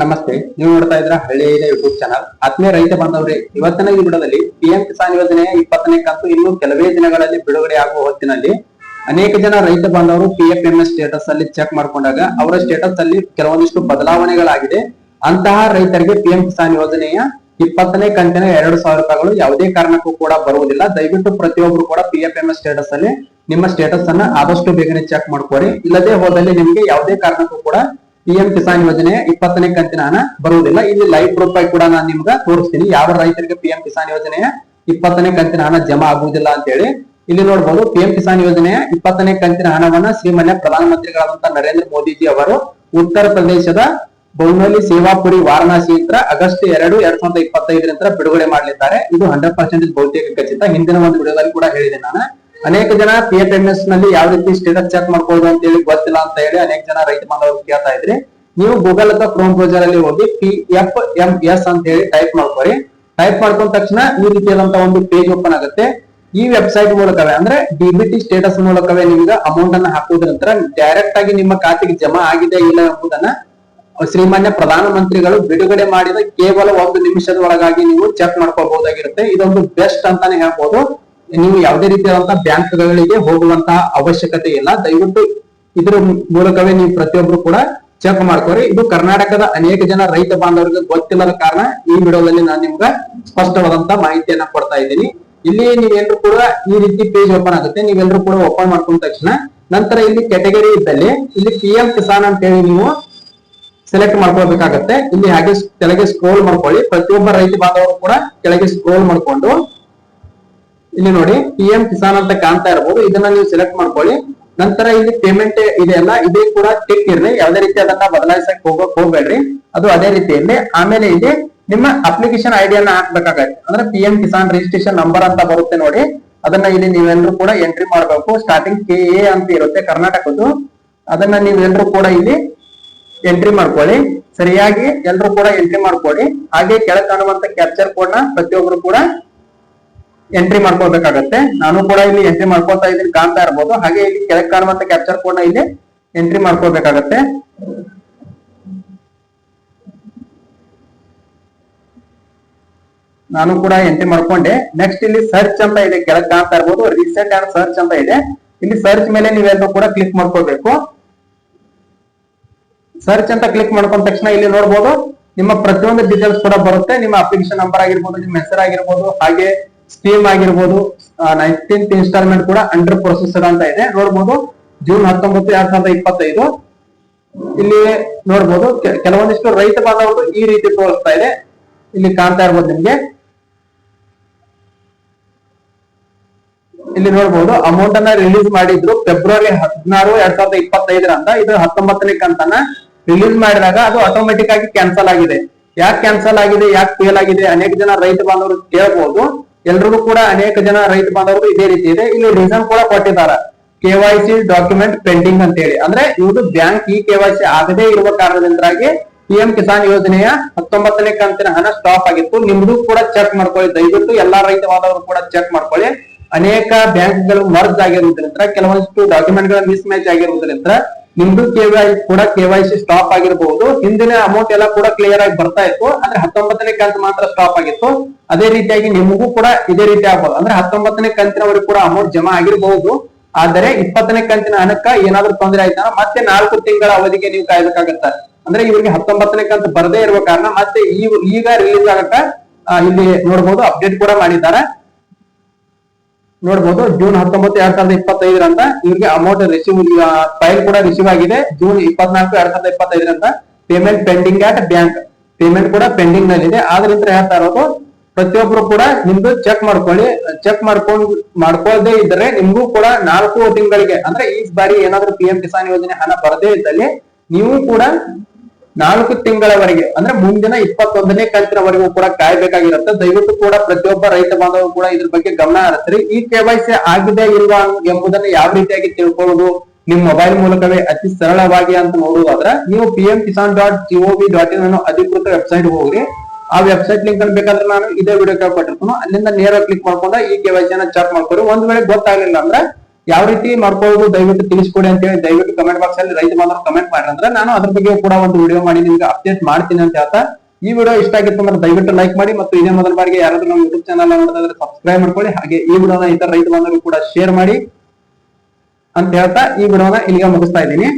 ನಮಸ್ತೆ. ನೀವು ನೋಡ್ತಾ ಇದ್ರ ಹಳ್ಳಿಯ ಯೂಟ್ಯೂಬ್ ಚಾನಲ್ ಆತ್ಮೀಯ ರೈತ ಬಾಂಧವ್ರೆ, ಇವತ್ತಿನ ಈ ವಿಡದಲ್ಲಿ ಪಿಎಂ ಕಿಸಾನ್ ಯೋಜನೆಯ ಇಪ್ಪತ್ತನೇ ಕಂತು ಇನ್ನು ಕೆಲವೇ ದಿನಗಳಲ್ಲಿ ಬಿಡುಗಡೆ ಆಗುವ ಹೊತ್ತಿನಲ್ಲಿ ಅನೇಕ ಜನ ರೈತ ಬಾಂಧವರು ಪಿ ಎಫ್ ಎಂ ಸ್ಟೇಟಸ್ ಅಲ್ಲಿ ಚೆಕ್ ಮಾಡ್ಕೊಂಡಾಗ ಅವರ ಸ್ಟೇಟಸ್ ಅಲ್ಲಿ ಕೆಲವೊಂದಿಷ್ಟು ಬದಲಾವಣೆಗಳಾಗಿದೆ. ಅಂತಹ ರೈತರಿಗೆ ಪಿಎಂ ಕಿಸಾನ್ ಯೋಜನೆಯ ಇಪ್ಪತ್ತನೇ ಕಂತಿನ ಎರಡು ಸಾವಿರ ರೂಪಾಯಿಗಳು ಯಾವುದೇ ಕಾರಣಕ್ಕೂ ಕೂಡ ಬರುವುದಿಲ್ಲ. ದಯವಿಟ್ಟು ಪ್ರತಿಯೊಬ್ಬರು ಕೂಡ ಪಿ ಎಫ್ ಎಂ ಸ್ಟೇಟಸ್ ಅಲ್ಲಿ ನಿಮ್ಮ ಸ್ಟೇಟಸ್ ಅನ್ನ ಆದಷ್ಟು ಬೇಗನೆ ಚೆಕ್ ಮಾಡ್ಕೊರಿ ಇಲ್ಲದೆ ಹೋದಲ್ಲಿ ನಿಮಗೆ ಯಾವುದೇ ಕಾರಣಕ್ಕೂ ಕೂಡ ಪಿಎಂ ಕಿಸಾನ್ ಯೋಜನೆ ಇಪ್ಪತ್ತನೇ ಕಂತಿನ ಹಣ ಬರುವುದಿಲ್ಲ. ಇಲ್ಲಿ ಲೈವ್ ಆಗಿ ಕೂಡ ನಾನು ನಿಮ್ಗೆ ತೋರಿಸ್ತೀನಿ. ಯಾವ ರೈತರಿಗೆ ಪಿಎಂ ಕಿಸಾನ್ ಯೋಜನೆಯ ಇಪ್ಪತ್ತನೇ ಕಂತಿನ ಹಣ ಜಮಾ ಆಗುವುದಿಲ್ಲ ಅಂತ ಹೇಳಿ ಇಲ್ಲಿ ನೋಡಬಹುದು ಪಿಎಂ ಕಿಸಾನ್ ಯೋಜನೆಯ ಇಪ್ಪತ್ತನೇ ಕಂತಿನ ಹಣವನ್ನ ಶ್ರೀಮಾನ್ಯ ಪ್ರಧಾನಮಂತ್ರಿಗಳಾದಂತಹ ನರೇಂದ್ರ ಮೋದಿಜಿ ಅವರು ಉತ್ತರ ಪ್ರದೇಶದ ಬೌನಲಿ ಸೇವಾಪುರಿ, ವಾರಣಾಸಿ ಯಂತ್ರ ಆಗಸ್ಟ್ ಎರಡು, ಎರಡ್ ಸಾವಿರದ ಇಪ್ಪತ್ತೈದರಿಂದ ಬಿಡುಗಡೆ ಮಾಡಲಿದ್ದಾರೆ. ಇದು ಹಂಡ್ರೆಡ್ ಪರ್ಸೆಂಟ್ ಬಹುತೇಕ ಖಚಿತ. ಹಿಂದಿನ ಒಂದು ವಿಡಿಯೋದಲ್ಲಿ ಕೂಡ ಹೇಳಿದೆ ನಾನು. ಅನೇಕ ಜನ ಪಿ ಎಫ್ ಎಂ ಎಸ್ನಲ್ಲಿ ಯಾವ ರೀತಿ ಸ್ಟೇಟಸ್ ಚೆಕ್ ಮಾಡ್ಕೊಳ್ಳೋದು ಅಂತ ಹೇಳಿ ಗೊತ್ತಿಲ್ಲ ಅಂತ ಹೇಳಿ ಅನೇಕ ಜನ ರೈತ ಬಾಂಧವರು ಕೇಳ್ತಾ ಇದ್ರಿ. ನೀವು ಗೂಗಲ್ ಅಥವಾ ಕ್ರೋಮ್ ಬ್ರೌಸರ್ ಅಲ್ಲಿ ಹೋಗಿ ಪಿ ಎಫ್ ಎಂ ಎಸ್ ಅಂತ ಹೇಳಿ ಟೈಪ್ ಮಾಡ್ಕೊರಿ. ಟೈಪ್ ಮಾಡ್ಕೊಂಡ ತಕ್ಷಣ ಈ ರೀತಿಯಾದಂತಹ ಒಂದು ಪೇಜ್ ಓಪನ್ ಆಗುತ್ತೆ. ಈ ವೆಬ್ಸೈಟ್ ಮೂಲಕವೇ, ಅಂದ್ರೆ ಡಿಬಿಟಿ ಸ್ಟೇಟಸ್ ಮೂಲಕವೇ ನಿಮ್ಗೆ ಅಮೌಂಟ್ ಅನ್ನ ಹಾಕುವುದರ ನಂತರ ಡೈರೆಕ್ಟ್ ಆಗಿ ನಿಮ್ಮ ಖಾತೆಗೆ ಜಮಾ ಆಗಿದೆ ಇಲ್ಲ ಎಂಬುದನ್ನ ಶ್ರೀಮಾನ್ಯ ಪ್ರಧಾನ ಮಂತ್ರಿಗಳು ಬಿಡುಗಡೆ ಮಾಡಿದ ಕೇವಲ ಒಂದು ನಿಮಿಷದ ಒಳಗಾಗಿ ನೀವು ಚೆಕ್ ಮಾಡ್ಕೋಬಹುದಾಗಿರುತ್ತೆ ಇದೊಂದು ಬೆಸ್ಟ್ ಅಂತಾನೆ ಹೇಳ್ಬೋದು. ನೀವು ಯಾವುದೇ ರೀತಿಯಾದಂತಹ ಬ್ಯಾಂಕ್ಗಳಿಗೆ ಹೋಗುವಂತಹ ಅವಶ್ಯಕತೆ ಇಲ್ಲ. ದಯವಿಟ್ಟು ಇದರ ಮೂಲಕವೇ ನೀವು ಪ್ರತಿಯೊಬ್ರು ಕೂಡ ಚೆಕ್ ಮಾಡ್ಕೋರಿ ಇದು ಕರ್ನಾಟಕದ ಅನೇಕ ಜನ ರೈತ ಬಾಂಧವರಿಗೆ ಗೊತ್ತಿಲ್ಲದ ಕಾರಣ ಈ ವಿಡಿಯೋದಲ್ಲಿ ನಾನು ನಿಮ್ಗೆ ಸ್ಪಷ್ಟವಾದಂತಹ ಮಾಹಿತಿಯನ್ನ ಕೊಡ್ತಾ ಇದ್ದೀನಿ. ಇಲ್ಲಿ ನೀವೆಲ್ಲರೂ ಕೂಡ ಈ ರೀತಿ ಪೇಜ್ ಓಪನ್ ಆಗುತ್ತೆ. ನೀವೆಲ್ಲರೂ ಕೂಡ ಓಪನ್ ಮಾಡ್ಕೊಂಡ ತಕ್ಷಣ ನಂತರ ಇಲ್ಲಿ ಕೆಟಗರಿ ಇದ್ದಲ್ಲಿ ಇಲ್ಲಿ ಪಿ ಎಂ ಕಿಸಾನ್ ಅಂತ ಹೇಳಿ ನೀವು ಸೆಲೆಕ್ಟ್ ಮಾಡ್ಕೊಳ್ಬೇಕಾಗತ್ತೆ. ಇಲ್ಲಿ ಹಾಗೆ ಕೆಳಗೆ ಸ್ಕ್ರೋಲ್ ಮಾಡ್ಕೊಳ್ಳಿ. ಪ್ರತಿಯೊಬ್ಬ ರೈತ ಬಾಂಧವರು ಕೂಡ ಕೆಳಗೆ ಸ್ಕ್ರೋಲ್ ಮಾಡ್ಕೊಂಡು ಇಲ್ಲಿ ನೋಡಿ ಪಿ ಎಂ ಕಿಸಾನ್ ಅಂತ ಕಾಣ್ತಾ ಇರಬಹುದು ಇದನ್ನ ನೀವು ಸೆಲೆಕ್ಟ್ ಮಾಡ್ಕೊಳ್ಳಿ. ನಂತರ ಇಲ್ಲಿ ಪೇಮೆಂಟ್ ಇದೆ ಅಲ್ಲ, ಇದೇ ಕೂಡ ಟಿಕ್ ಇರ್ಲಿ. ಯಾವ್ದೇ ರೀತಿ ಅದನ್ನ ಬದಲಾಯಿಸಕ್ ಹೋಗಕ್ ಹೋಗ್ಬೇಡ್ರಿ. ಅದು ಅದೇ ರೀತಿಯಲ್ಲಿ. ಆಮೇಲೆ ಇಲ್ಲಿ ನಿಮ್ಮ ಅಪ್ಲಿಕೇಶನ್ ಐಡಿಯನ್ನ ಹಾಕ್ಬೇಕಾಗತ್ತೆ. ಅಂದ್ರೆ P M Kisan registration number ಅಂತ ಬರುತ್ತೆ ನೋಡಿ. ಅದನ್ನ ಇಲ್ಲಿ ನೀವೆಲ್ಲರೂ ಕೂಡ ಎಂಟ್ರಿ ಮಾಡ್ಬೇಕು. ಸ್ಟಾರ್ಟಿಂಗ್ ಕೆ ಎ ಅಂತ ಇರುತ್ತೆ ಕರ್ನಾಟಕದ್ದು. ಅದನ್ನ ನೀವೆಲ್ಲರೂ ಕೂಡ ಇಲ್ಲಿ ಎಂಟ್ರಿ ಮಾಡ್ಕೊಳ್ಳಿ. ಸರಿಯಾಗಿ ಎಲ್ಲರೂ ಕೂಡ ಎಂಟ್ರಿ ಮಾಡ್ಕೊಳ್ಳಿ. ಹಾಗೆ ಕೆಳಗೆ ಕಾಣುವಂತ ಕ್ಯಾಪ್ಚರ್ ಕೋಡ್ನ ಪ್ರತಿಯೊಬ್ರು ಕೂಡ ಎಂಟ್ರಿ ಮಾಡ್ಕೋಬೇಕಾಗತ್ತೆ ನಾನು ಕೂಡ ಇಲ್ಲಿ ಎಂಟ್ರಿ ಮಾಡ್ಕೊತಾ ಇದ್ದೀನಿ, ಕಾಣ್ತಾ ಇರ್ಬೋದು. ಹಾಗೆ ಇಲ್ಲಿ ಕೆಳಗೆ ಕಾಣುವಂತ ಕ್ಯಾಪ್ಚರ್ ಕೋಡ್ ಇಲ್ಲಿ ಎಂಟ್ರಿ ಮಾಡ್ಕೋಬೇಕಾಗತ್ತೆ ನಾನು ಕೂಡ ಎಂಟ್ರಿ ಮಾಡ್ಕೊಂಡೆ. ನೆಕ್ಸ್ಟ್ ಇಲ್ಲಿ ಸರ್ಚ್ ಅಂತ ಇದೆ, ಕೆಳಗೆ ಕಾಣ್ತಾ ಇರ್ಬೋದು. ರೀಸೆಂಟ್ ಅಂಡ್ ಸರ್ಚ್ ಅಂತ ಇದೆ. ಇಲ್ಲಿ ಸರ್ಚ್ ಮೇಲೆ ನೀವೆಲ್ಲರೂ ಕೂಡ ಕ್ಲಿಕ್ ಮಾಡ್ಕೋಬೇಕು ಸರ್ಚ್ ಅಂತ ಕ್ಲಿಕ್ ಮಾಡ್ಕೊಂಡ ತಕ್ಷಣ ಇಲ್ಲಿ ನೋಡಬಹುದು ನಿಮ್ಮ ಪ್ರತಿಯೊಂದು ಡೀಟೇಲ್ಸ್ ಕೂಡ ಬರುತ್ತೆ. ನಿಮ್ಮ ಅಪ್ಲಿಕೇಶನ್ ನಂಬರ್ ಆಗಿರ್ಬೋದು, ನಿಮ್ಮ ಹೆಸರು ಆಗಿರ್ಬೋದು ಹಾಗೆ ಸ್ಕೀಮ್ ಆಗಿರ್ಬೋದು ನೈನ್ಟೀನ್ತ್ ಇನ್ಸ್ಟಾಲ್ಮೆಂಟ್ ಕೂಡ ಅಂಡರ್ ಪ್ರೊಸೆಸರ್ ಅಂತ ಇದೆ. ನೋಡ್ಬೋದು ಜೂನ್ ಹತ್ತೊಂಬತ್ತು, ಎರಡ್ ಸಾವಿರದ ಇಪ್ಪತ್ತೈದು. ಇಲ್ಲಿ ನೋಡ್ಬೋದು ಕೆಲವೊಂದಿಷ್ಟು ರೈತ ಬಾಂಧವರು ಈ ರೀತಿ ತೋರಿಸ್ತಾ ಇದೆ. ಇಲ್ಲಿ ಕಾಣ್ತಾ ಇರ್ಬೋದು ನಿಮ್ಗೆ. ಇಲ್ಲಿ ನೋಡ್ಬೋದು ಅಮೌಂಟ್ ಅನ್ನ ರಿಲೀಸ್ ಮಾಡಿದ್ರು ಫೆಬ್ರವರಿ ಹದಿನಾರು, ಎರಡ್ ಸಾವಿರದ ಇಪ್ಪತ್ತೈದರಂತ ಇದು ಹತ್ತೊಂಬತ್ತನೇ ಕಂತನ್ನ ರಿಲೀಸ್ ಮಾಡಿದಾಗ ಅದು ಆಟೋಮೆಟಿಕ್ ಆಗಿ ಕ್ಯಾನ್ಸಲ್ ಆಗಿದೆ. ಯಾಕೆ ಕ್ಯಾನ್ಸಲ್ ಆಗಿದೆ, ಯಾಕೆ ಫೇಲ್ ಆಗಿದೆ? ಅನೇಕ ಜನ ರೈತ ಬಾಂಧವರು ಕೇಳಬಹುದು ಎಲ್ರಿಗೂ ಕೂಡ ಅನೇಕ ಜನ ರೈತ ಬಾಂಧವರು ಇದೇ ರೀತಿ ಇದೆ. ಇಲ್ಲಿ ರೀಸನ್ ಕೂಡ ಕೊಟ್ಟಿದ್ದಾರೆ. K Y C document pending ಅಂತ ಹೇಳಿ ಅಂದ್ರೆ ಇವರು ಬ್ಯಾಂಕ್ ಈ ಕೆ ವೈ ಸಿ ಆಗದೇ ಇರುವ ಕಾರಣದಿಂದಾಗಿ ಪಿಎಂ ಕಿಸಾನ್ ಯೋಜನೆಯ ಹತ್ತೊಂಬತ್ತನೇ ಕಂತಿನ ಹಣ ಸ್ಟಾಪ್ ಆಗಿತ್ತು. ನಿಮ್ದು ಕೂಡ ಚೆಕ್ ಮಾಡ್ಕೊಳ್ಳಿ. ದಯವಿಟ್ಟು ಎಲ್ಲಾ ರೈತ ಬಾಂಧವರು ಕೂಡ ಚೆಕ್ ಮಾಡ್ಕೊಳ್ಳಿ. ಅನೇಕ ಬ್ಯಾಂಕ್ಗಳು ಮರ್ಜ್ ಆಗಿರುವುದರಿಂದ, ಕೆಲವೊಂದಿಷ್ಟು ಡಾಕ್ಯುಮೆಂಟ್ಗಳ ಮಿಸ್ ಮ್ಯಾಚ್ ಆಗಿರುವುದರಿಂದ ನಿಮ್ದು ಕೆವೈ ಕೂಡ ಕೆವೈಸಿ ಸ್ಟಾಪ್ ಆಗಿರಬಹುದು ಹಿಂದಿನ ಅಮೌಂಟ್ ಎಲ್ಲ ಕೂಡ ಕ್ಲಿಯರ್ ಆಗಿ ಬರ್ತಾ ಇತ್ತು. ಅಂದ್ರೆ ಹತ್ತೊಂಬತ್ತನೇ ಕಂತು ಮಾತ್ರ ಸ್ಟಾಪ್ ಆಗಿತ್ತು. ಅದೇ ರೀತಿಯಾಗಿ ನಿಮಗೂ ಕೂಡ ಇದೇ ರೀತಿ ಆಗ್ಬೋದು. ಅಂದ್ರೆ ಹತ್ತೊಂಬತ್ತನೇ ಕಂತಿನವರೆಗೂ ಕೂಡ ಅಮೌಂಟ್ ಜಮಾ ಆಗಿರಬಹುದು ಆದರೆ ಇಪ್ಪತ್ತನೇ ಕಂತಿನ ಹಣಕ್ಕ ಏನಾದ್ರೂ ತೊಂದರೆ ಆಯ್ತಾ? ಮತ್ತೆ ನಾಲ್ಕು ತಿಂಗಳ ಅವಧಿಗೆ ನೀವು ಕಾಯ್ಬೇಕಾಗತ್ತ. ಅಂದ್ರೆ ಇವರಿಗೆ ಹತ್ತೊಂಬತ್ತನೇ ಕಂತು ಬರದೇ ಇರುವ ಕಾರಣ ಮತ್ತೆ ಈಗ ರಿಲೀಸ್ ಆಗಕ್ಕ ಇಲ್ಲಿ ನೋಡಬಹುದು ಅಪ್ಡೇಟ್ ಕೂಡ ಮಾಡಿದ್ದಾರೆ. ನೋಡಬಹುದು ಜೂನ್ ಹತ್ತೊಂಬತ್ತು ಎರಡ್ ಸಾವಿರದ ಇಪ್ಪತ್ತೈದರಂತ ಇವ್ರಿಗೆ ಅಮೌಂಟ್ ರಿಸೀವ್ ಫೈಲ್ ಕೂಡ ರಿಸೀವ್ ಆಗಿದೆ. ಜೂನ್ ಇಪ್ಪತ್ನಾಲ್ಕು ಎರಡ್ ಸಾವಿರದ ಇಪ್ಪತ್ತೈದರಂತ payment pending at bank payment ಕೂಡ ಪೆಂಡಿಂಗ್ ನಲ್ಲಿದೆ. ಆದ್ರಿಂದ ಹೇಳ್ತಾ ಇರೋದು, ಪ್ರತಿಯೊಬ್ರು ಕೂಡ ನಿಮ್ದು ಚೆಕ್ ಮಾಡ್ಕೊಳ್ಳಿ. ಚೆಕ್ ಮಾಡ್ಕೊಂಡು ಮಾಡ್ಕೊಳ್ಳದೆ ಇದ್ರೆ ನಿಮ್ಗೂ ಕೂಡ ನಾಲ್ಕು ತಿಂಗಳಿಗೆ, ಅಂದ್ರೆ ಈ ಬಾರಿ ಏನಾದ್ರೂ ಪಿ ಎಂ ಕಿಸಾನ್ ಯೋಜನೆ ಹಣ ಬರದೇ ಇದ್ದಲ್ಲಿ, ನೀವು ಕೂಡ ನಾಲ್ಕು ತಿಂಗಳವರೆಗೆ, ಅಂದ್ರೆ ಮುಂದಿನ ಇಪ್ಪತ್ತೊಂದನೇ ಕಂತಿನವರೆಗೂ ಕೂಡ ಕಾಯ್ಬೇಕಾಗಿರುತ್ತೆ. ದಯವಿಟ್ಟು ಕೂಡ ಪ್ರತಿಯೊಬ್ಬ ರೈತ ಬಾಂಧವರು ಕೂಡ ಇದ್ರ ಬಗ್ಗೆ ಗಮನ ಹರಿಸ್ರಿ. ಈ ಕೆವೈಸಿ ಆಗಿದೆ ಇಲ್ವಾ ಎಂಬುದನ್ನ ಯಾವ ರೀತಿಯಾಗಿ ತಿಳ್ಕೊಳ್ಳೋದು? ನಿಮ್ ಮೊಬೈಲ್ ಮೂಲಕವೇ ಅತಿ ಸರಳವಾಗಿ ಅಂತ ನೋಡುವುದಾದ್ರೆ, ನೀವು P M Kisan dot G O V dot in ಅನ್ನೋ ಅಧಿಕೃತ ವೆಬ್ಸೈಟ್ ಹೋಗ್ರಿ. ಆ ವೆಬ್ಸೈಟ್ ಲಿಂಕ್ ಅನ್ನು ಬೇಕಾದ್ರೆ ನಾನು ಇದೇ ವಿಡಿಯೋ ಕೊಟ್ಟಿರ್ತೀನಿ ಅಲ್ಲಿಂದ ನೇರ ಕ್ಲಿಕ್ ಮಾಡ್ಕೊಂಡ್ರೆ ಈ ಕೆವೈಸಿ ಅನ್ನ ಚೆಕ್ ಮಾಡ್ಕೊರಿ ಒಂದ್ ವೇಳೆ ಗೊತ್ತಾಗ್ಲಿಲ್ಲ ಅಂದ್ರೆ ಯಾವ ರೀತಿ ಮಾಡ್ಕೊಳ್ಳೋದು ದಯವಿಟ್ಟು ತಿಳಿಸ್ಕೊಡಿ ಅಂತ ಹೇಳಿ ದಯವಿಟ್ಟು ಕಮೆಂಟ್ ಬಾಕ್ಸ್ ಅಲ್ಲಿ ರೈತ ಮಾತ್ರ ಕಮೆಂಟ್ ಮಾಡಿ ಅಂದ್ರೆ ನಾನು ಅದ್ರ ಬಗ್ಗೆ ಕೂಡ ಒಂದು ವಿಡಿಯೋ ಮಾಡಿ ನಿಮ್ಗೆ ಅಪ್ಡೇಟ್ ಮಾಡ್ತೀನಿ ಅಂತ ಹೇಳ್ತಾ, ಈ ವಿಡಿಯೋ ಇಷ್ಟ ಆಗಿತ್ತು ಅಂದ್ರೆ ದಯವಿಟ್ಟು ಲೈಕ್ ಮಾಡಿ ಮತ್ತು ಇದೇ ಮೊದಲ ಬಾರಿಗೆ ಯಾರಾದ್ರೂ ನಮ್ಮ ಯೂಟ್ಯೂಬ್ ಚಾನಲ್ ನೋಡೋದಾದ್ರೆ ಸಬ್ಸ್ಕ್ರೈಬ್ ಮಾಡ್ಕೊಳ್ಳಿ. ಹಾಗೆ ಈ ವಿಡಿಯೋನ ಇತರ ರೈತ ಬಾಂಧವರು ಕೂಡ ಶೇರ್ ಮಾಡಿ ಅಂತ ಹೇಳ್ತಾ, ಈ ವಿಡಿಯೋನ ಇಲ್ಲಿಗೆ ಮುಗಿಸ್ತಾ ಇದ್ದೀನಿ.